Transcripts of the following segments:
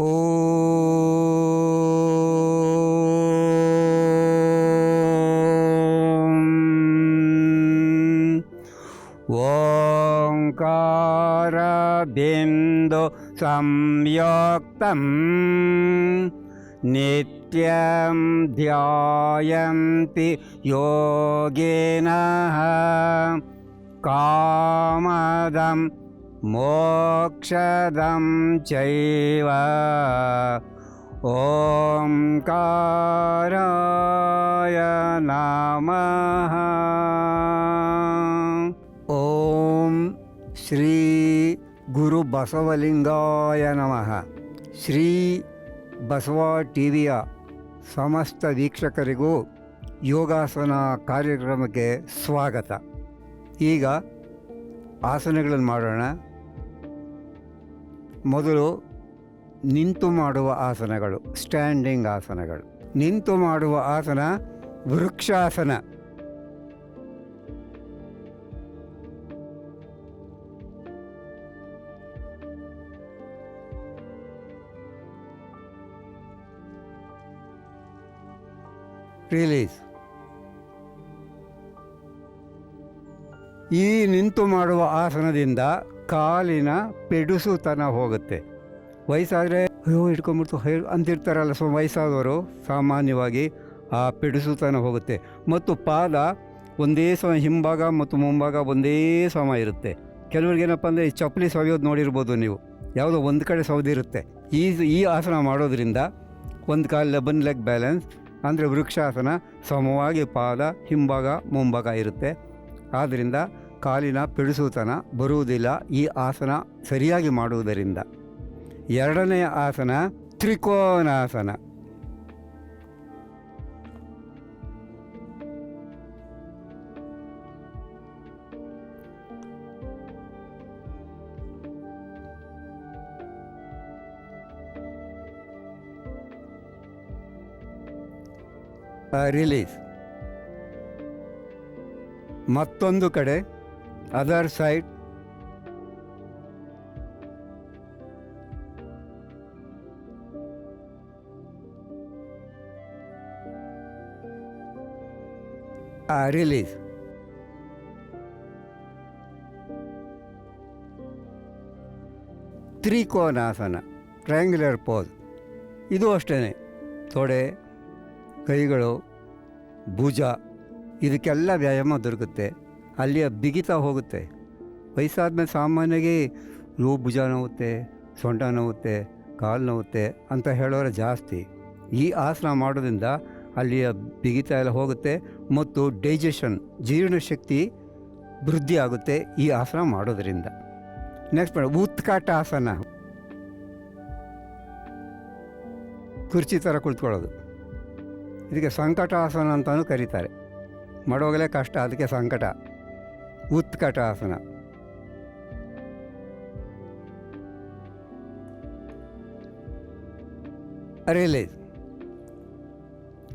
ॐ ओङ्कारबिन्दु संयोक्तं नित्यं ध्यायन्ति योगिनः कामदं मोक्षदं चैव ಓಂಕಾರಾಯ ನಮಃ ಓಂ ಶ್ರೀ ಗುರು ಬಸವಲಿಂಗಾಯ ನಮಃ ಶ್ರೀ ಬಸವ ಟಿವಿಯ ಸಮಸ್ತ ವೀಕ್ಷಕರಿಗೂ ಯೋಗಾಸನ ಕಾರ್ಯಕ್ರಮಕ್ಕೆ ಸ್ವಾಗತ ಈಗ ಆಸನಗಳನ್ನು ಮಾಡೋಣ ಮೊದಲು ನಿಂತು ಮಾಡುವ ಆಸನಗಳು ಸ್ಟ್ಯಾಂಡಿಂಗ್ ಆಸನಗಳು. ನಿಂತು ಮಾಡುವ ಆಸನ ವೃಕ್ಷಾಸನ. ರಿಲೀಸ್ ಈ ನಿಂತು ಮಾಡುವ ಆಸನದಿಂದ ಕಾಲಿನ ಪೆಡುಸುತನ ಹೋಗುತ್ತೆ. ವಯಸ್ಸಾದರೆ ಅಯ್ಯೋ ಹಿಡ್ಕೊಂಬಿಡ್ತು ಹೇ ಅಂತಿರ್ತಾರಲ್ಲ ಸೊ ವಯಸ್ಸಾದವರು ಸಾಮಾನ್ಯವಾಗಿ ಆ ಪೆಡುಸುತನ ಹೋಗುತ್ತೆ. ಮತ್ತು ಪಾದ ಒಂದೇ ಸಮ ಹಿಂಭಾಗ ಮತ್ತು ಮುಂಭಾಗ ಒಂದೇ ಸಮ ಇರುತ್ತೆ. ಕೆಲವ್ರಿಗೆ ಏನಪ್ಪ ಅಂದರೆ ಈ ಚಪ್ಪಲಿ ಸವಿಯೋದು ನೋಡಿರ್ಬೋದು ನೀವು. ಯಾವುದೋ ಒಂದು ಕಡೆ ಸೌದಿರುತ್ತೆ ಈ ಈ ಆಸನ ಮಾಡೋದ್ರಿಂದ ಒಂದು ಕಾಲು ಲೆಬನ್ ಲೆಗ್ ಬ್ಯಾಲೆನ್ಸ್ ಅಂದರೆ ವೃಕ್ಷಾಸನ ಸಮವಾಗಿ ಪಾದ, ಹಿಂಭಾಗ, ಮುಂಭಾಗ ಇರುತ್ತೆ. ಆದ್ದರಿಂದ ಕಾಲಿನ ಪಿಡಿಸುತನ ಬರುವುದಿಲ್ಲ ಈ ಆಸನ ಸರಿಯಾಗಿ ಮಾಡುವುದರಿಂದ. ಎರಡನೆಯ ಆಸನ ತ್ರಿಕೋನಾಸನ. ರಿಲೀಸ್ ಮತ್ತೊಂದು ಕಡೆ other side release trikonasana triangular pose ಇದು ಅಷ್ಟೇ ತೊಡೆ ಕೈಗಳು ಭುಜ ಇದಕ್ಕೆಲ್ಲ ವ್ಯಾಯಾಮ ದೊರಕುತ್ತೆ. ಅಲ್ಲಿಯ ಬಿಗಿತ ಹೋಗುತ್ತೆ. ವಯಸ್ಸಾದ್ಮೇಲೆ ಸಾಮಾನ್ಯವಾಗಿ ನೋವು, ಭುಜ ನೋವುತ್ತೆ, ಸೊಂಟ ನೋವುತ್ತೆ, ಕಾಲು ನೋವುತ್ತೆ ಅಂತ ಹೇಳೋರೆ ಜಾಸ್ತಿ. ಈ ಆಸನ ಮಾಡೋದ್ರಿಂದ ಅಲ್ಲಿಯ ಬಿಗಿತ ಎಲ್ಲ ಹೋಗುತ್ತೆ ಮತ್ತು ಡೈಜೆಷನ್ ಜೀರ್ಣಶಕ್ತಿ ವೃದ್ಧಿ ಆಗುತ್ತೆ ಈ ಆಸನ ಮಾಡೋದ್ರಿಂದ. ನೆಕ್ಸ್ಟ್ ಮಾಡಿ ಉತ್ಕಾಟ ಆಸನ. ಕುರ್ಚಿ ಥರ ಕುಳಿತ್ಕೊಳ್ಳೋದು. ಇದಕ್ಕೆ ಸಂಕಟ ಆಸನ ಅಂತಲೂ ಕರೀತಾರೆ. ಮಾಡೋಗಲೇ ಕಷ್ಟ, ಅದಕ್ಕೆ ಸಂಕಟ. ಉತ್ಕಟ ಅರೇಲೇ ರಿಲೀಸ್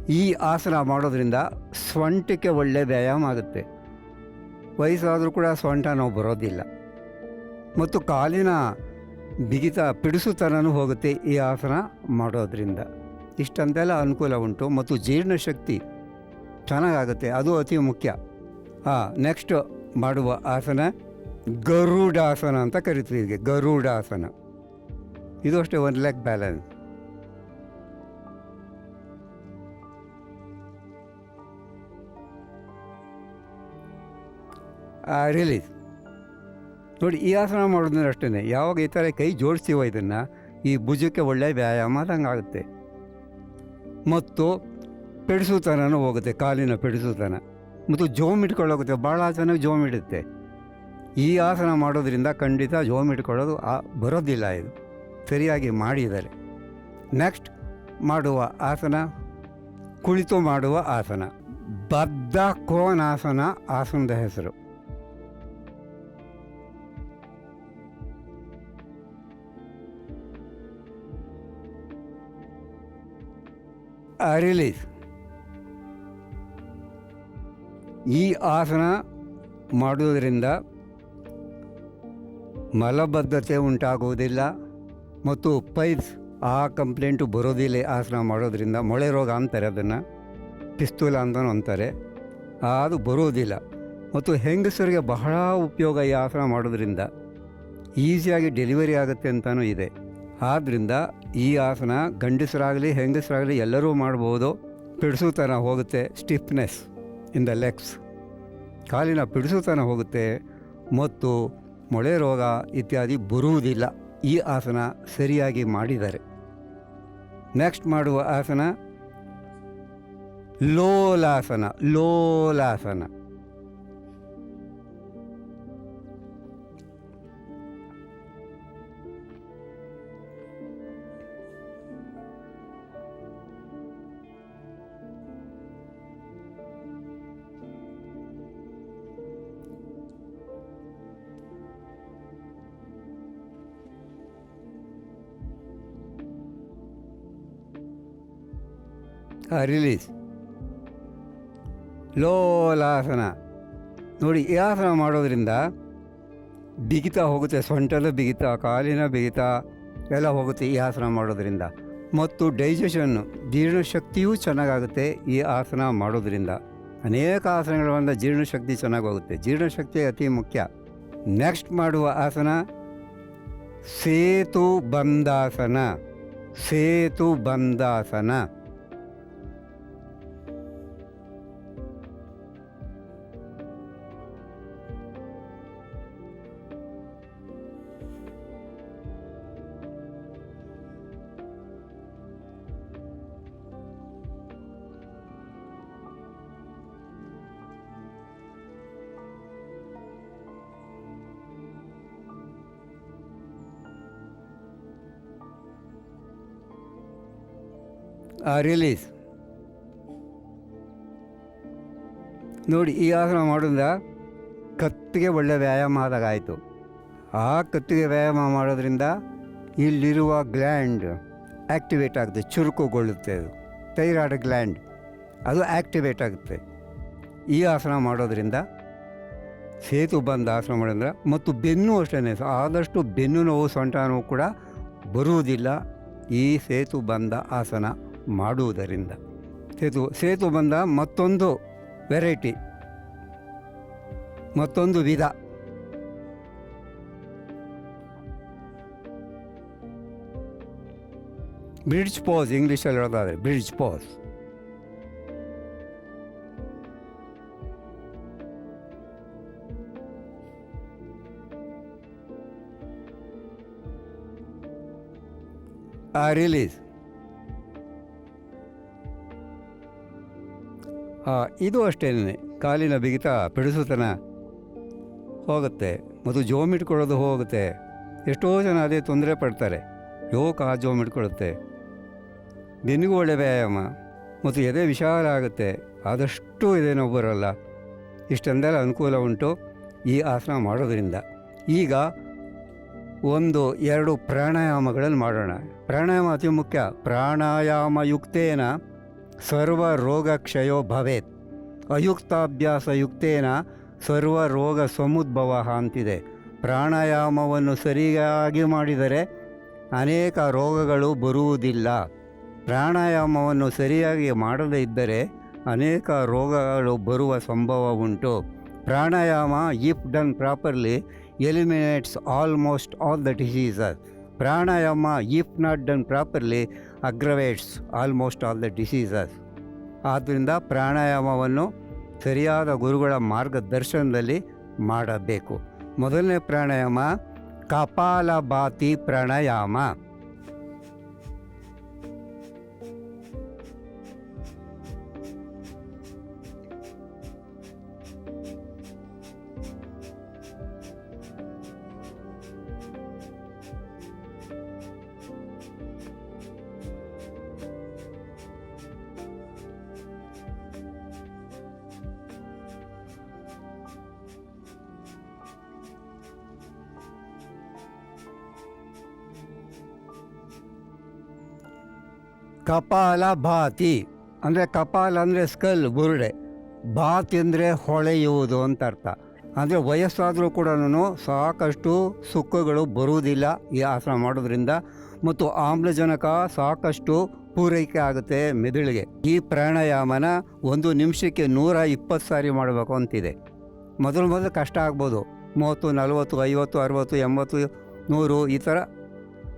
ಈ ಆಸನ ಮಾಡೋದ್ರಿಂದ ಸ್ವಂಟಕ್ಕೆ ಒಳ್ಳೆ ವ್ಯಾಯಾಮ ಆಗುತ್ತೆ. ವಯಸ್ಸಾದರೂ ಕೂಡ ಸ್ವಂಟ ನಾವು ಬರೋದಿಲ್ಲ. ಮತ್ತು ಕಾಲಿನ ಬಿಗಿತ ಪಿಡಿಸುತನೂ ಹೋಗುತ್ತೆ ಈ ಆಸನ ಮಾಡೋದ್ರಿಂದ. ಇಷ್ಟಂತೆಲ್ಲ ಅನುಕೂಲ ಉಂಟು ಮತ್ತು ಜೀರ್ಣಶಕ್ತಿ ಚೆನ್ನಾಗಾಗುತ್ತೆ, ಅದು ಅತಿ ಮುಖ್ಯ. ಹಾಂ ನೆಕ್ಸ್ಟ್ ಮಾಡುವ ಆಸನ ಗರುಡಾಸನ ಅಂತ ಕರಿತೀವಿ ಇದಕ್ಕೆ ಗರುಡಾಸನ. ಇದು ಅಷ್ಟೇ, ಒಂದು ಲೆಗ್ ಬ್ಯಾಲೆನ್ಸ್ ರಿಲೀಸ್ ನೋಡಿ, ಈ ಆಸನ ಮಾಡೋದ್ರೆ ಅಷ್ಟೇ ಯಾವಾಗ ಈ ಥರ ಕೈ ಜೋಡಿಸ್ತೀವೋ ಇದನ್ನು, ಈ ಭುಜಕ್ಕೆ ಒಳ್ಳೆಯ ವ್ಯಾಯಾಮ ಆದಂಗೆ ಆಗುತ್ತೆ. ಮತ್ತು ಪೆಡಿಸುತನೂ ಹೋಗುತ್ತೆ, ಕಾಲಿನ ಪೆಡಿಸುತನ. ಮತ್ತು ಜೋಮ್ ಇಟ್ಕೊಳ್ಳೋಗುತ್ತೆ. ಭಾಳ ಚೆನ್ನಾಗಿ ಜೋಮ್ ಇಡುತ್ತೆ. ಈ ಆಸನ ಮಾಡೋದ್ರಿಂದ ಖಂಡಿತ ಜೋಮ್ ಇಟ್ಕೊಳ್ಳೋದು ಆ ಬರೋದಿಲ್ಲ ಇದು. ಸರಿಯಾಗಿ ಮಾಡಿದ್ದಾರೆ ನೆಕ್ಸ್ಟ್ ಮಾಡುವ ಆಸನ, ಕುಳಿತು ಮಾಡುವ ಆಸನ. ಬದ್ಧ ಕೋನಾಸನ ಆಸನದ ಹೆಸರು. ರಿಲೀಸ್ ಈ ಆಸನ ಮಾಡುವುದರಿಂದ ಮಲಬದ್ಧತೆ ಉಂಟಾಗುವುದಿಲ್ಲ ಮತ್ತು ಪೈಸ್ ಆ ಕಂಪ್ಲೇಂಟು ಬರೋದಿಲ್ಲ ಆಸನ ಮಾಡೋದರಿಂದ ಮೊಳೆ ರೋಗ ಅಂತಾರೆ ಅದನ್ನು. ಪಿಸ್ತೂಲ ಅಂತಲೂ ಅಂತಾರೆ. ಅದು ಬರೋದಿಲ್ಲ. ಮತ್ತು ಹೆಂಗಸರಿಗೆ ಬಹಳ ಉಪಯೋಗ ಈ ಆಸನ ಮಾಡೋದರಿಂದ ಈಸಿಯಾಗಿ ಡೆಲಿವರಿ ಆಗುತ್ತೆ ಅಂತಲೂ ಇದೆ. ಆದ್ದರಿಂದ ಈ ಆಸನ ಗಂಡಸರಾಗಲಿ ಹೆಂಗಸರಾಗಲಿ ಎಲ್ಲರೂ ಮಾಡ್ಬೋದು. ಥರ ಹೋಗುತ್ತೆ ಸ್ಟಿಫ್ನೆಸ್. ಇನ್ ದ ಲೆಗ್ಸ್ ಕಾಲಿನ ಪಿಡಿಸುತನ ಹೋಗುತ್ತೆ ಮತ್ತು ಮೊಳೆ ರೋಗ ಇತ್ಯಾದಿ ಬರುವುದಿಲ್ಲ. ಈ ಆಸನ ಸರಿಯಾಗಿ ಮಾಡಿದ್ದಾರೆ. ನೆಕ್ಸ್ಟ್ ಮಾಡುವ ಆಸನ ಲೋಲಾಸನ ಲೋಲಾಸನ. ರಿಲೀಸ್ ಲೋಲಾಸನ. ನೋಡಿ, ಈ ಆಸನ ಮಾಡೋದ್ರಿಂದ ಬಿಗಿತ ಹೋಗುತ್ತೆ, ಸೊಂಟದ ಬಿಗಿತ, ಕಾಲಿನ ಬಿಗಿತ, ಎಲ್ಲ ಹೋಗುತ್ತೆ ಈ ಆಸನ ಮಾಡೋದ್ರಿಂದ. ಮತ್ತು ಡೈಜೆಷನ್ನು ಜೀರ್ಣಶಕ್ತಿಯೂ ಚೆನ್ನಾಗಾಗುತ್ತೆ ಈ ಆಸನ ಮಾಡೋದ್ರಿಂದ. ಅನೇಕ ಆಸನಗಳಿಂದ ಜೀರ್ಣಶಕ್ತಿ ಚೆನ್ನಾಗಿ ಹೋಗುತ್ತೆ ಜೀರ್ಣಶಕ್ತಿ ಅತಿ ಮುಖ್ಯ. ನೆಕ್ಸ್ಟ್ ಮಾಡುವ ಆಸನ, ಸೇತು ಬಂದಾಸನ. ಸೇತು ಬಂದಾಸನ. ರಿಲೀಸ್ ನೋಡಿ ಈ ಆಸನ ಮಾಡೋದ್ರಿಂದ ಕತ್ತಿಗೆ ಒಳ್ಳೆ ವ್ಯಾಯಾಮ ಆದಾಗಾಯಿತು ಆ ಕತ್ತಿಗೆ ವ್ಯಾಯಾಮ ಮಾಡೋದ್ರಿಂದ ಇಲ್ಲಿರುವ ಗ್ಲ್ಯಾಂಡ್ ಆ್ಯಕ್ಟಿವೇಟ್ ಆಗುತ್ತೆ, ಚುರುಕುಗೊಳ್ಳುತ್ತೆ ಅದು. ಥೈರಾಯ್ಡ್ ಗ್ಲ್ಯಾಂಡ್ ಅದು ಆ್ಯಕ್ಟಿವೇಟ್ ಆಗುತ್ತೆ. ಈ ಆಸನ ಮಾಡೋದ್ರಿಂದ, ಸೇತು ಬಂದ ಆಸನ ಮಾಡೋದ್ರಿಂದ, ಮತ್ತು ಬೆನ್ನು ಅಷ್ಟೇ ಆದಷ್ಟು ಬೆನ್ನು ನೋವು ಸೊಂಟ ನೋವು ಕೂಡ ಬರುವುದಿಲ್ಲ. ಈ ಸೇತು ಬಂದ ಆಸನ. ಮಾಡುವುದರಿಂದ. ಸೇತು ಸೇತು ಬಂದ ಮತ್ತೊಂದು ವೆರೈಟಿ. ಮತ್ತೊಂದು ವಿಧ. ಬ್ರಿಡ್ಜ್ ಪಾಸ್, ಇಂಗ್ಲೀಷಲ್ಲಿ ಹೇಳೋದಾದ್ರೆ ಬ್ರಿಡ್ಜ್ ಪಾಸ್. ರಿಲೀಸ್ ಇದು ಅಷ್ಟೇನೆ. ಕಾಲಿನ ಬಿಗಿತ ಪಿಡಿಸುತನ ಹೋಗುತ್ತೆ. ಮತ್ತು ಜೋಮ್ ಇಟ್ಕೊಳ್ಳೋದು ಹೋಗುತ್ತೆ. ಎಷ್ಟೋ ಜನ ಅದೇ ತೊಂದರೆ ಪಡ್ತಾರೆ. ಯೋಕ ಜೋಮ್ ಇಟ್ಕೊಳ್ಳುತ್ತೆ. ಬೆನ್ನಿಗೂ ಒಳ್ಳೆ ವ್ಯಾಯಾಮ. ಮತ್ತು ಎದೆ ವಿಶಾಲ ಆಗುತ್ತೆ. ಆದಷ್ಟು ಇದೇನೋ ಬರೋಲ್ಲ. ಇಷ್ಟೆಂದೆಲ್ಲ ಅನುಕೂಲ ಉಂಟು ಈ ಆಸನ ಮಾಡೋದರಿಂದ. ಈಗ ಒಂದು, ಎರಡು ಪ್ರಾಣಾಯಾಮಗಳನ್ನು ಮಾಡೋಣ. ಪ್ರಾಣಾಯಾಮ ಅತಿ ಮುಖ್ಯ. ಪ್ರಾಣಾಯಾಮ ಯುಕ್ತೇನ ಸರ್ವ ರೋಗ ಕ್ಷಯೋ ಭವೇತ್. ಅಯುಕ್ತಾಭ್ಯಾಸ ಯುಕ್ತೇನ ಸರ್ವ ರೋಗ ಸಮುದ್ಭವ ಅಂತಿದೆ. ಪ್ರಾಣಾಯಾಮವನ್ನು ಸರಿಯಾಗಿ ಮಾಡಿದರೆ ಅನೇಕ ರೋಗಗಳು ಬರುವುದಿಲ್ಲ. ಪ್ರಾಣಾಯಾಮವನ್ನು ಸರಿಯಾಗಿ ಮಾಡದೇ ಇದ್ದರೆ ಅನೇಕ ರೋಗಗಳು ಬರುವ ಸಂಭವ ಉಂಟು. Pranayama, if done properly, eliminates almost all the diseases. Pranayama, if not done properly aggravates almost all the diseases ಆದ್ದರಿಂದ ಪ್ರಾಣಾಯಾಮವನ್ನು ಸರಿಯಾದ ಗುರುಗಳ ಮಾರ್ಗದರ್ಶನದಲ್ಲಿ ಮಾಡಬೇಕು. ಮೊದಲನೇ ಪ್ರಾಣಾಯಾಮ ಕಪಾಲಭಾತಿ ಪ್ರಾಣಾಯಾಮ. ಕಪಾಲ ಭಾತಿ ಅಂದರೆ ಕಪಾಲ ಅಂದರೆ ಸ್ಕಲ್ ಬುರುಡೆ ಭಾತಿ ಅಂದರೆ ಹೊಳೆಯುವುದು ಅಂತ ಅರ್ಥ. ಅಂದರೆ ವಯಸ್ಸಾದರೂ ಕೂಡ ಸಾಕಷ್ಟು ಸುಖಗಳು ಬರುವುದಿಲ್ಲ ಈ ಆಸನ ಮಾಡೋದ್ರಿಂದ. ಮತ್ತು ಆಮ್ಲಜನಕ ಸಾಕಷ್ಟು ಪೂರೈಕೆ ಆಗುತ್ತೆ ಮೆದುಳಿಗೆ. ಈ ಪ್ರಾಣಾಯಾಮನ ಒಂದು ನಿಮಿಷಕ್ಕೆ ನೂರ ಇಪ್ಪತ್ತು ಸಾರಿ ಮಾಡಬೇಕು ಅಂತಿದೆ. ಮೊದಲು ಮೊದಲು ಕಷ್ಟ ಆಗ್ಬೋದು. ಮೂವತ್ತು, ನಲವತ್ತು, ಐವತ್ತು, ಅರುವತ್ತು, ಎಂಬತ್ತು, ನೂರು ಈ ಥರ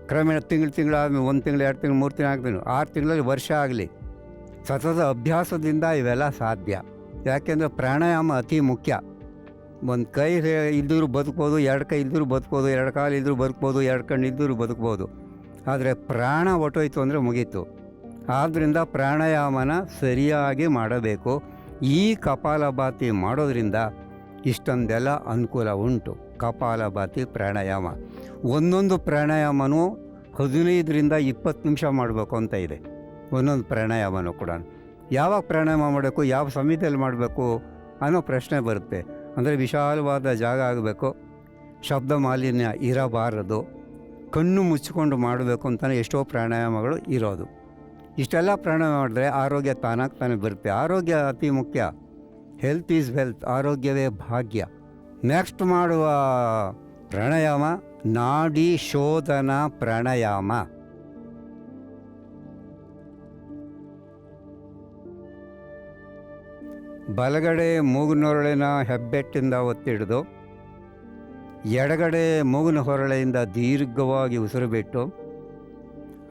ಕ್ರಮೇಣ ತಿಂಗಳು ತಿಂಗಳಾದ್ಮೇಲೆ ಒಂದು ತಿಂಗಳು, ಎರಡು ತಿಂಗಳು, ಮೂರು ತಿಂಗಳು ಆಗ್ತೀನಿ. ಆರು ತಿಂಗಳಲ್ಲಿ ವರ್ಷ ಆಗಲಿ. ಸತತ ಅಭ್ಯಾಸದಿಂದ ಇವೆಲ್ಲ ಸಾಧ್ಯ. ಯಾಕೆಂದರೆ ಪ್ರಾಣಾಯಾಮ ಅತಿ ಮುಖ್ಯ. ಒಂದು ಕೈ ಇದ್ದರೂ ಬದುಕ್ಬೋದು, ಎರಡು ಕೈ ಇದ್ದರೂ ಬದುಕ್ಬೋದು, ಎರಡು ಕಾಲು ಇದ್ದರೂ ಬದುಕ್ಬೋದು, ಎರಡು ಕಣ್ಣು ಇದ್ದರೂ ಬದುಕ್ಬೋದು. ಆದರೆ ಪ್ರಾಣ ಹೊಟ್ಟೋಯ್ತು ಅಂದರೆ ಮುಗೀತು. ಆದ್ದರಿಂದ ಪ್ರಾಣಾಯಾಮನ ಸರಿಯಾಗಿ ಮಾಡಬೇಕು. ಈ ಕಪಾಲಭಾತಿ ಮಾಡೋದರಿಂದ ಇಷ್ಟೊಂದೆಲ್ಲ ಅನುಕೂಲ ಉಂಟು. ಕಪಾಲಭಾತಿ ಪ್ರಾಣಾಯಾಮ. ಒಂದೊಂದು ಪ್ರಾಣಾಯಾಮನೂ ಹದಿನೈದರಿಂದ ಇಪ್ಪತ್ತು ನಿಮಿಷ ಮಾಡಬೇಕು ಅಂತ ಇದೆ. ಒಂದೊಂದು ಪ್ರಾಣಾಯಾಮನೂ ಕೂಡ. ಯಾವಾಗ ಪ್ರಾಣಾಯಾಮ ಮಾಡಬೇಕು, ಯಾವ ಸಮಯದಲ್ಲಿ ಮಾಡಬೇಕು ಅನ್ನೋ ಪ್ರಶ್ನೆ ಬರುತ್ತೆ. ಅಂದರೆ ವಿಶಾಲವಾದ ಜಾಗ ಆಗಬೇಕು. ಶಬ್ದ ಮಾಲಿನ್ಯ ಇರಬಾರದು. ಕಣ್ಣು ಮುಚ್ಚಿಕೊಂಡು ಮಾಡಬೇಕು ಅಂತಲೇ ಎಷ್ಟೋ ಪ್ರಾಣಾಯಾಮಗಳು ಇರೋದು. ಇಷ್ಟೆಲ್ಲ ಪ್ರಾಣಾಯಾಮ ಮಾಡಿದ್ರೆ ಆರೋಗ್ಯ ತಾನಾಗ್ತಾನೆ ಬರುತ್ತೆ. ಆರೋಗ್ಯ ಅತಿ ಮುಖ್ಯ. ಹೆಲ್ತ್ ಈಸ್ ವೆಲ್ತ್ ಆರೋಗ್ಯವೇ ಭಾಗ್ಯ. ನೆಕ್ಸ್ಟ್ ಮಾಡುವ ಪ್ರಾಣಾಯಾಮ, ನಾಡಿ ಶೋಧನ ಪ್ರಾಣಾಯಾಮ. ಬಲಗಡೆ ಮೂಗುನೊರಳಿನ ಹೆಬ್ಬೆಟ್ಟಿಂದ ಒತ್ತಿಡಿದು ಎಡಗಡೆ ಮೂಗಿನ ಹೊರಳೆಯಿಂದ ದೀರ್ಘವಾಗಿ ಉಸಿರು ಬಿಟ್ಟು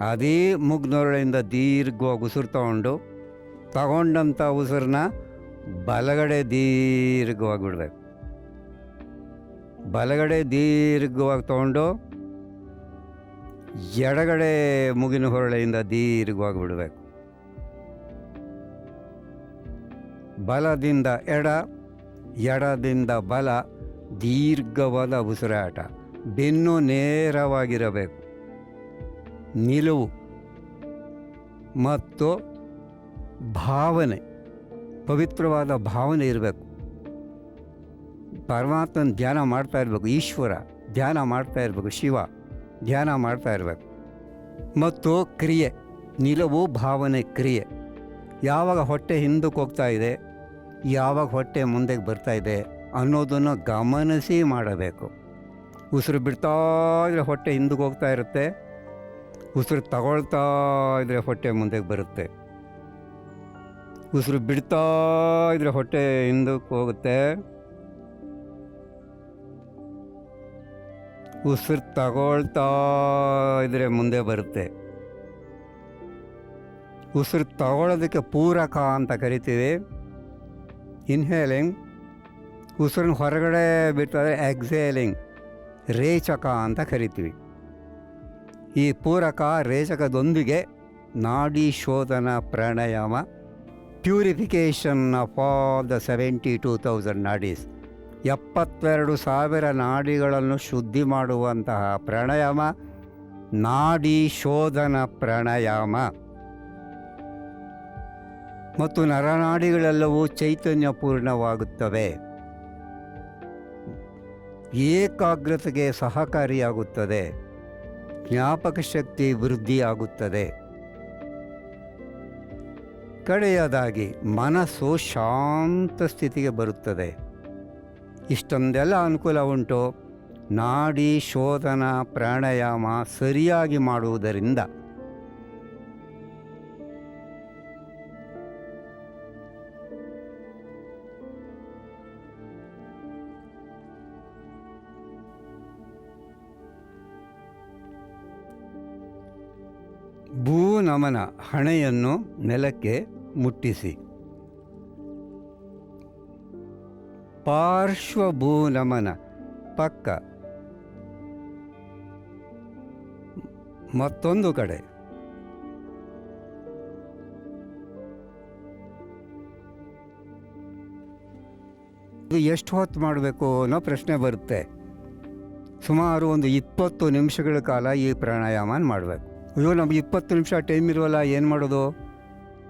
ಅದೇ ಮೂಗ್ನೊರಳೆಯಿಂದ ದೀರ್ಘವಾಗಿ ಉಸಿರು ತಗೊಂಡು, ತಗೊಂಡಂಥ ಉಸಿರನ್ನ ಬಲಗಡೆ ದೀರ್ಘವಾಗಿ ಬಿಡಬೇಕು. ಬಲಗಡೆ ದೀರ್ಘವಾಗಿ ತಗೊಂಡು ಎಡಗಡೆ ಮುಗಿನ ಹೊರಳೆಯಿಂದ ದೀರ್ಘವಾಗಿ ಬಿಡಬೇಕು. ಬಲದಿಂದ ಎಡ, ಎಡದಿಂದ ಬಲ, ದೀರ್ಘವಾದ ಉಸಿರಾಟ. ಬೆನ್ನು ನೇರವಾಗಿರಬೇಕು. ನಿಲುವು ಮತ್ತು ಭಾವನೆ, ಪವಿತ್ರವಾದ ಭಾವನೆ ಇರಬೇಕು. ಪರಮಾತ್ಮನ ಧ್ಯಾನ ಮಾಡ್ತಾ ಇರಬೇಕು, ಈಶ್ವರ ಧ್ಯಾನ ಮಾಡ್ತಾ ಇರಬೇಕು, ಶಿವ ಧ್ಯಾನ ಮಾಡ್ತಾ ಇರಬೇಕು. ಮತ್ತು ಕ್ರಿಯೆ, ನಿಲುವು ಭಾವನೆ ಕ್ರಿಯೆ. ಯಾವಾಗ ಹೊಟ್ಟೆ ಹಿಂದಕ್ಕೆ ಹೋಗ್ತಾ ಇದೆ, ಯಾವಾಗ ಹೊಟ್ಟೆ ಮುಂದಕ್ಕೆ ಬರ್ತಾ ಇದೆ ಅನ್ನೋದನ್ನು ಗಮನಿಸಿ ಮಾಡಬೇಕು. ಉಸಿರು ಬಿಡ್ತಾ ಇದ್ರೆ ಹೊಟ್ಟೆ ಹಿಂದಕ್ಕೆ ಹೋಗ್ತಾ ಇರುತ್ತೆ, ಉಸಿರು ತಗೊಳ್ತಾ ಇದ್ರೆ ಹೊಟ್ಟೆ ಮುಂದಕ್ಕೆ ಬರುತ್ತೆ. ಉಸಿರು ಬಿಡ್ತಾ ಇದ್ರೆ ಹೊಟ್ಟೆ ಹಿಂದಕ್ಕೆ ಹೋಗುತ್ತೆ. ಉಸಿರು ತಗೊಳ್ತಾ ಇದ್ರೆ ಮುಂದೆ ಬರುತ್ತೆ. ಉಸಿರು ತಗೊಳ್ಳೋದಕ್ಕೆ ಪೂರಕ ಅಂತ ಕರಿತೀವಿ. ಇನ್ಹೇಲಿಂಗ್ ಉಸಿರನ್ನ ಹೊರಗಡೆ ಬಿಟ್ಟರೆ ಎಕ್ಸೇಲಿಂಗ್ ರೇಚಕ ಅಂತ ಕರಿತೀವಿ. ಈ ಪೂರಕ ರೇಚಕದೊಂದಿಗೆ ನಾಡಿ ಶೋಧನ ಪ್ರಾಣಾಯಾಮ purification of all the seventy two thousand nadis ಎಪ್ಪತ್ತೆರಡು ಸಾವಿರ ನಾಡಿಗಳನ್ನು ಶುದ್ಧಿ ಮಾಡುವಂತಹ ಪ್ರಾಣಾಯಾಮ, ನಾಡಿ ಶೋಧನ ಪ್ರಾಣಾಯಾಮ. ಮತ್ತು ನರನಾಡಿಗಳೆಲ್ಲವೂ ಚೈತನ್ಯಪೂರ್ಣವಾಗುತ್ತವೆ. ಏಕಾಗ್ರತೆಗೆ ಸಹಕಾರಿಯಾಗುತ್ತದೆ. ಜ್ಞಾಪಕ ಶಕ್ತಿ ವೃದ್ಧಿಯಾಗುತ್ತದೆ. ಕಡೆಯದಾಗಿ, ಮನಸ್ಸು ಶಾಂತ ಸ್ಥಿತಿಗೆ ಬರುತ್ತದೆ. ಇಷ್ಟೊಂದೆಲ್ಲ ಅನುಕೂಲ ಉಂಟು. ನಾಡಿ ಶೋಧನ ಪ್ರಾಣಾಯಾಮ ಸರಿಯಾಗಿ ಮಾಡುವುದರಿಂದ. ಭೂ ನಮನ ಹಣೆಯನ್ನು ನೆಲಕ್ಕೆ ಮುಟ್ಟಿಸಿ. ಪಾರ್ಶ್ವಭೂನಮನ, ಪಕ್ಕ. ಮತ್ತೊಂದು ಕಡೆ. ಇದು ಎಷ್ಟು ಹೊತ್ತು ಮಾಡಬೇಕು ಅನ್ನೋ ಪ್ರಶ್ನೆ ಬರುತ್ತೆ. ಸುಮಾರು ಒಂದು ಇಪ್ಪತ್ತು ನಿಮಿಷಗಳ ಕಾಲ ಈ ಪ್ರಾಣಾಯಾಮ ಮಾಡಬೇಕು. ಅಯ್ಯೋ, ನಮ್ಗೆ ಇಪ್ಪತ್ತು ನಿಮಿಷ ಟೈಮ್ ಇರೋಲ್ಲ ಏನು ಮಾಡೋದು?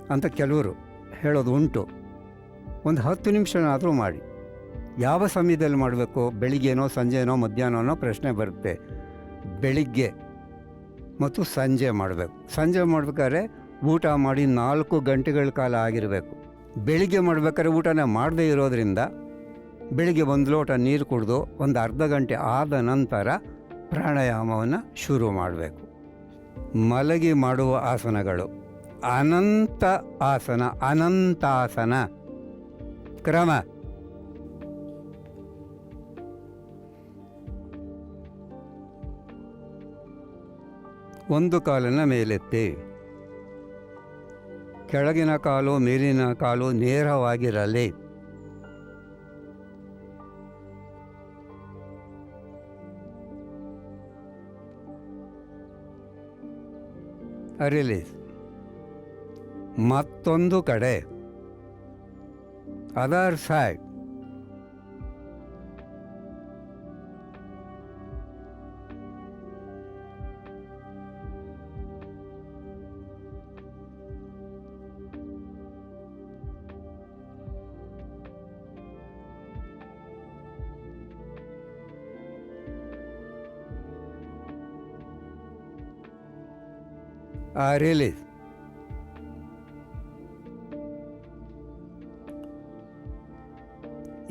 ಅಂತ ಕೆಲವರು ಹೇಳೋದು ಉಂಟು. ಒಂದು ಹತ್ತು ನಿಮಿಷನಾದರೂ ಮಾಡಿ. ಯಾವ ಸಮಯದಲ್ಲಿ ಮಾಡಬೇಕು? ಬೆಳಿಗ್ಗೆನೋ, ಸಂಜೆನೋ, ಮಧ್ಯಾಹ್ನನೋ ಪ್ರಶ್ನೆ ಬರುತ್ತೆ. ಬೆಳಿಗ್ಗೆ ಮತ್ತು ಸಂಜೆ ಮಾಡಬೇಕು. ಸಂಜೆ ಮಾಡಬೇಕಾದ್ರೆ ಊಟ ಮಾಡಿ ನಾಲ್ಕು ಗಂಟೆಗಳ ಕಾಲ ಆಗಿರಬೇಕು. ಬೆಳಿಗ್ಗೆ ಮಾಡಬೇಕಾದ್ರೆ ಊಟನ ಮಾಡದೇ ಇರೋದರಿಂದ ಬೆಳಿಗ್ಗೆ ಒಂದು ಲೋಟ ನೀರು ಕುಡಿದು ಒಂದು ಅರ್ಧ ಗಂಟೆ ಆದ ನಂತರ ಪ್ರಾಣಾಯಾಮವನ್ನು ಶುರು ಮಾಡಬೇಕು. ಮಲಗಿ ಮಾಡುವ ಆಸನಗಳು. ಅನಂತ ಆಸನ, ಅನಂತಾಸನ. ಕ್ರಮ. ಒಂದು ಕಾಲನ್ನು ಮೇಲೆತ್ತಿ. ಕೆಳಗಿನ ಕಾಲು ಮೇಲಿನ ಕಾಲು ನೇರವಾಗಿರಲಿ. ಅರಿಲಿ. ಮತ್ತೊಂದು ಕಡೆ. Other side. ರಿಲೀಸ್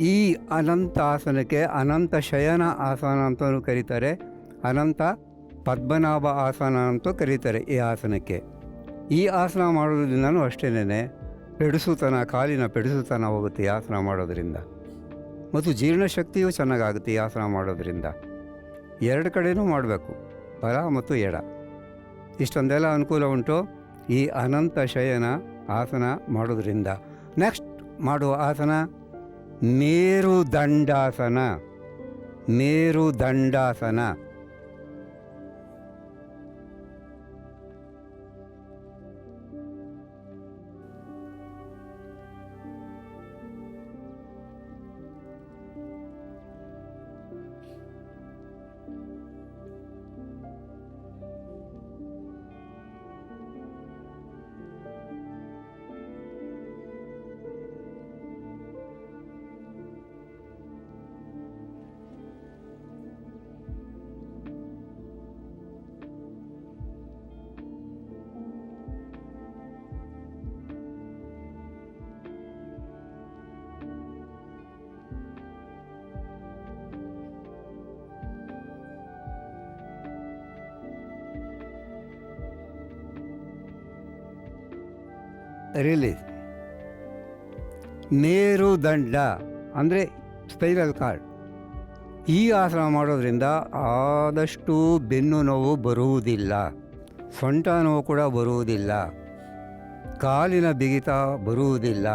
ಈ ಅನಂತ ಆಸನಕ್ಕೆ ಅನಂತ ಶಯನ ಆಸನ ಅಂತಲೂ ಕರೀತಾರೆ. ಅನಂತ ಪದ್ಮನಾಭ ಆಸನ ಅಂತೂ ಕರೀತಾರೆ ಈ ಆಸನಕ್ಕೆ. ಈ ಆಸನ ಮಾಡೋದ್ರಿಂದನೂ ಅಷ್ಟೇನೆ ಪೆಡುಸುತನ, ಕಾಲಿನ ಪೆಡಿಸುತನ ಹೋಗುತ್ತೆ ಈ ಆಸನ ಮಾಡೋದರಿಂದ. ಮತ್ತು ಜೀರ್ಣಶಕ್ತಿಯೂ ಚೆನ್ನಾಗಾಗುತ್ತೆ ಈ ಆಸನ ಮಾಡೋದರಿಂದ. ಎರಡು ಕಡೆನೂ ಮಾಡಬೇಕು, ಬಲ ಮತ್ತು ಎಡ. ಇಷ್ಟೊಂದೆಲ್ಲ ಅನುಕೂಲ ಉಂಟು. ಈ ಅನಂತ ಶಯನ ಆಸನ ಮಾಡೋದ್ರಿಂದ. ನೆಕ್ಸ್ಟ್ ಮಾಡುವ ಆಸನ ಮೇರುದಂಡಾಸನ. ಮೇರುದಂಡಾಸನ. ರಿಲೀಸ್ ಮೇರುದಂಡ ಅಂದರೆ ಸ್ಪೈರಲ್ ಕಾರ್ಡ್ ಈ ಆಸನ ಮಾಡೋದ್ರಿಂದ ಆದಷ್ಟು ಬೆನ್ನು ನೋವು ಬರುವುದಿಲ್ಲ, ಸೊಂಟ ನೋವು ಕೂಡ ಬರುವುದಿಲ್ಲ, ಕಾಲಿನ ಬಿಗಿತ ಬರುವುದಿಲ್ಲ,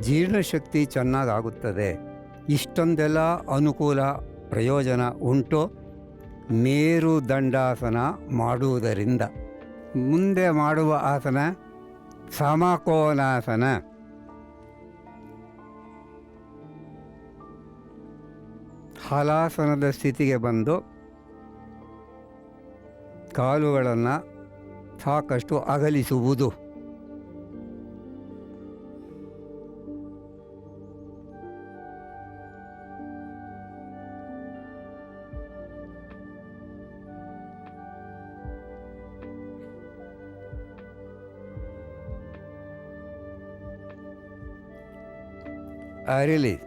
ಜೀರ್ಣಶಕ್ತಿ ಚೆನ್ನಾಗಾಗುತ್ತದೆ. ಇಷ್ಟೊಂದೆಲ್ಲ ಅನುಕೂಲ, ಪ್ರಯೋಜನ ಉಂಟು ಮೇರುದಂಡಾಸನ ಮಾಡುವುದರಿಂದ. ಮುಂದೆ ಮಾಡುವ ಆಸನ ಸಮಕೋನಾಸನ. ಹಲಾಸನದ ಸ್ಥಿತಿಗೆ ಬಂದು ಕಾಲುಗಳನ್ನು ಸಾಕಷ್ಟು ಅಗಲಿಸುವುದು. ರಿಲೀಸ್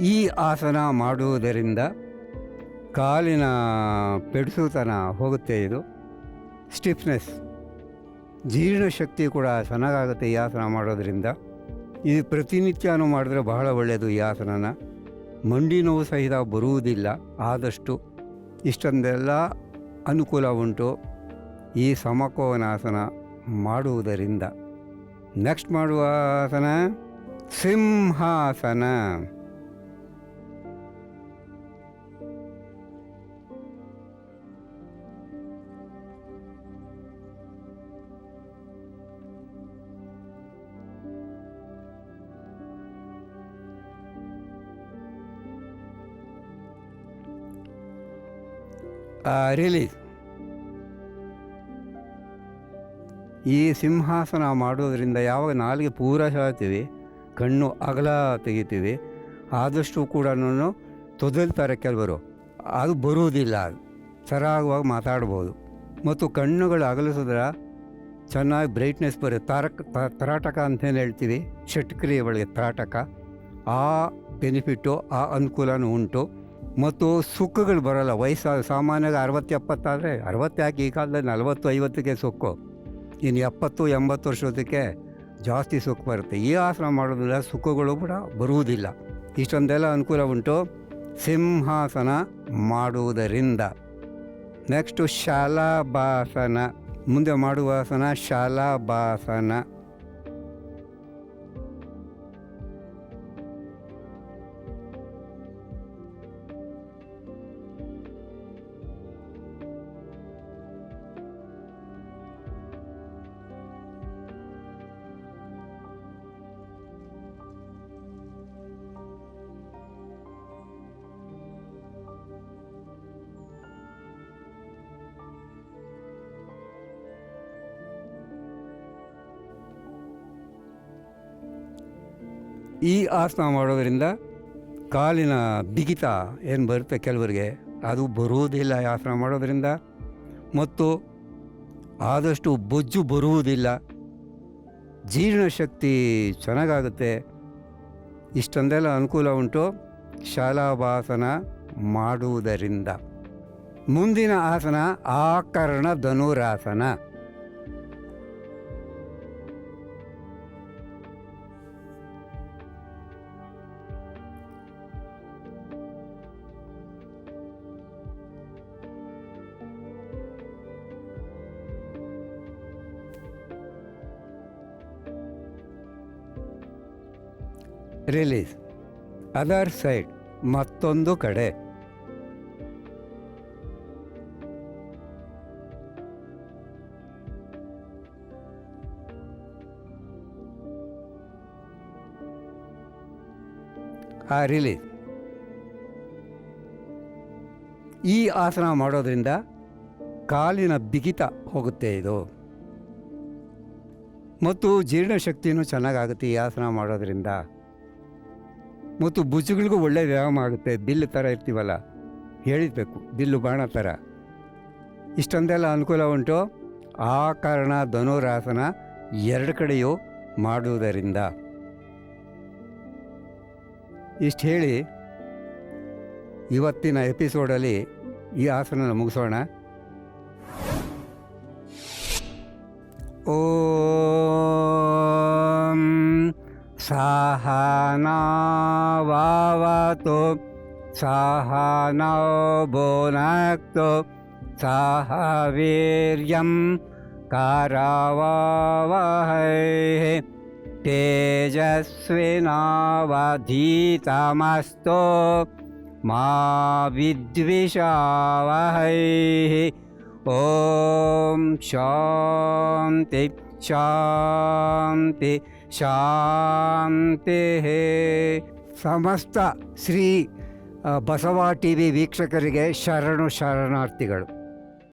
ಈ ಆಸನ ಮಾಡುವುದರಿಂದ ಕಾಲಿನ ಪೆಡಿಸುತನ ಹೋಗುತ್ತೆ ಇದು. ಸ್ಟಿಫ್ನೆಸ್ ಜೀರ್ಣಶಕ್ತಿ ಕೂಡ ಚೆನ್ನಾಗಾಗುತ್ತೆ ಈ ಆಸನ ಮಾಡೋದ್ರಿಂದ. ಇದು ಪ್ರತಿನಿತ್ಯನೂ ಮಾಡಿದ್ರೆ ಬಹಳ ಒಳ್ಳೆಯದು ಈ ಆಸನನ. ಮಂಡಿ ನೋವು ಸಹಿತ ಬರುವುದಿಲ್ಲ, ಆದಷ್ಟು ಇಷ್ಟೊಂದೆಲ್ಲ ಅನುಕೂಲ ಉಂಟು ಈ ಸಮಕೋನಾಸನ ಮಾಡುವುದರಿಂದ. ನೆಕ್ಸ್ಟ್ ಮಾಡುವ ಆಸನ ಸಿಂಹಾಸನ. ರಿಲೀಸ್ ಈ ಸಿಂಹಾಸನ ಮಾಡೋದರಿಂದ ಯಾವಾಗ ನಾಲಿಗೆ ಪೂರ ಹೇಳ್ತೀವಿ ಕಣ್ಣು ಅಗಲ ತೆಗಿತೀವಿ ಆದಷ್ಟು ಕೂಡ ತೊದಲ್ತಾರೆ ಕೆಲವರು. ಅದು ಬರುವುದಿಲ್ಲ. ಸರಾಗವಾಗಿ ಮಾತಾಡ್ಬೋದು. ಮತ್ತು ಕಣ್ಣುಗಳು ಅಗಲಿಸಿದ್ರೆ ಚೆನ್ನಾಗಿ ಬ್ರೈಟ್ನೆಸ್ ಬರುತ್ತೆ. ತಾರಕ ತರಾಟಕ ಅಂತೇನು ಹೇಳ್ತೀವಿ ಷಟ್ಕ್ರಿಯೆ ಒಳಗೆ ತರಾಟಕ. ಆ ಬೆನಿಫಿಟ್ಟು ಆ ಅನುಕೂಲನೂ ಉಂಟು. ಮತ್ತು ಸುಕ್ಕುಗಳು ಬರೋಲ್ಲ. ವಯಸ್ಸಾದ ಸಾಮಾನ್ಯವಾಗಿ ಅರವತ್ತು ಎಪ್ಪತ್ತಾದರೆ ಅರವತ್ತು ಯಾಕೆ? ಈ ಕಾಲದಲ್ಲಿ ನಲವತ್ತು ಐವತ್ತಕ್ಕೆ ಸುಕ್ಕು. ಇನ್ನು ಎಪ್ಪತ್ತು, ಎಂಬತ್ತು ವರ್ಷದಕ್ಕೆ ಜಾಸ್ತಿ ಸುಖ ಬರುತ್ತೆ. ಈ ಆಸನ ಮಾಡೋದ್ರಿಂದ ಸುಖಗಳು ಕೂಡ ಬರುವುದಿಲ್ಲ. ಇಷ್ಟೊಂದೆಲ್ಲ ಅನುಕೂಲ ಉಂಟು. ಸಿಂಹಾಸನ ಮಾಡುವುದರಿಂದ. ನೆಕ್ಸ್ಟು ಶಾಲಾಭಾಸನ. ಮುಂದೆ ಮಾಡುವ ಆಸನ ಶಾಲಾಭಾಸನ. ಆಸನ ಮಾಡೋದರಿಂದ ಕಾಲಿನ ಬಿಗಿತ ಏನು ಬರುತ್ತೆ ಕೆಲವರಿಗೆ, ಅದು ಬರುವುದಿಲ್ಲ ಆಸನ ಮಾಡೋದರಿಂದ. ಮತ್ತು ಆದಷ್ಟು ಬೊಜ್ಜು ಬರುವುದಿಲ್ಲ. ಜೀರ್ಣಶಕ್ತಿ ಚೆನ್ನಾಗಾಗುತ್ತೆ. ಇಷ್ಟೊಂದೆಲ್ಲ ಅನುಕೂಲ ಉಂಟು ಶಾಲಾಭಾಸನ ಮಾಡುವುದರಿಂದ. ಮುಂದಿನ ಆಸನ ಆಕರ್ಣ ಧನುರಾಸನ. ರಿಲೀಸ್ ಅದರ್ ಸೈಡ್ ಮತ್ತೊಂದು ಕಡೆ. ಆ ರಿಲೀಸ್ ಈ ಆಸನ ಮಾಡೋದ್ರಿಂದ ಕಾಲಿನ ಬಿಗಿತ ಹೋಗುತ್ತೆ ಇದು. ಮತ್ತು ಜೀರ್ಣಶಕ್ತಿಯೂ ಚೆನ್ನಾಗಾಗುತ್ತೆ ಈ ಆಸನ ಮಾಡೋದ್ರಿಂದ. ಮತ್ತು ಭುಜಗಳಿಗೂ ಒಳ್ಳೆಯ ವ್ಯಾಯಾಮ ಆಗುತ್ತೆ. ಬಿಲ್ಲು ಥರ ಇರ್ತೀವಲ್ಲ? ಹೇಳಿರಬೇಕು ಬಿಲ್ಲು ಬಾಣ ಥರ ಇಷ್ಟೊಂದೆಲ್ಲ ಅನುಕೂಲ ಉಂಟು. ಆ ಕಾರಣ ಧನುರಾಸನ ಎರಡು ಕಡೆಯೂ ಮಾಡುವುದರಿಂದ. ಇಷ್ಟು ಹೇಳಿ, ಇವತ್ತಿನ ಎಪಿಸೋಡಲ್ಲಿ ಈ ಆಸನ ಮುಗಿಸೋಣ. ಓಂ वावतु सह नो भुनक्तु। सह वीर्यं करवावहै। तेजस्विनावधीतमस्तु। मा विद्विषावहै। ॐ शान्ति शान्ति शान्तिः। ಸಮಸ್ತ ಶ್ರೀ ಬಸವ ಟಿ ವಿ ವೀಕ್ಷಕರಿಗೆ ಶರಣು ಶರಣಾರ್ಥಿಗಳು.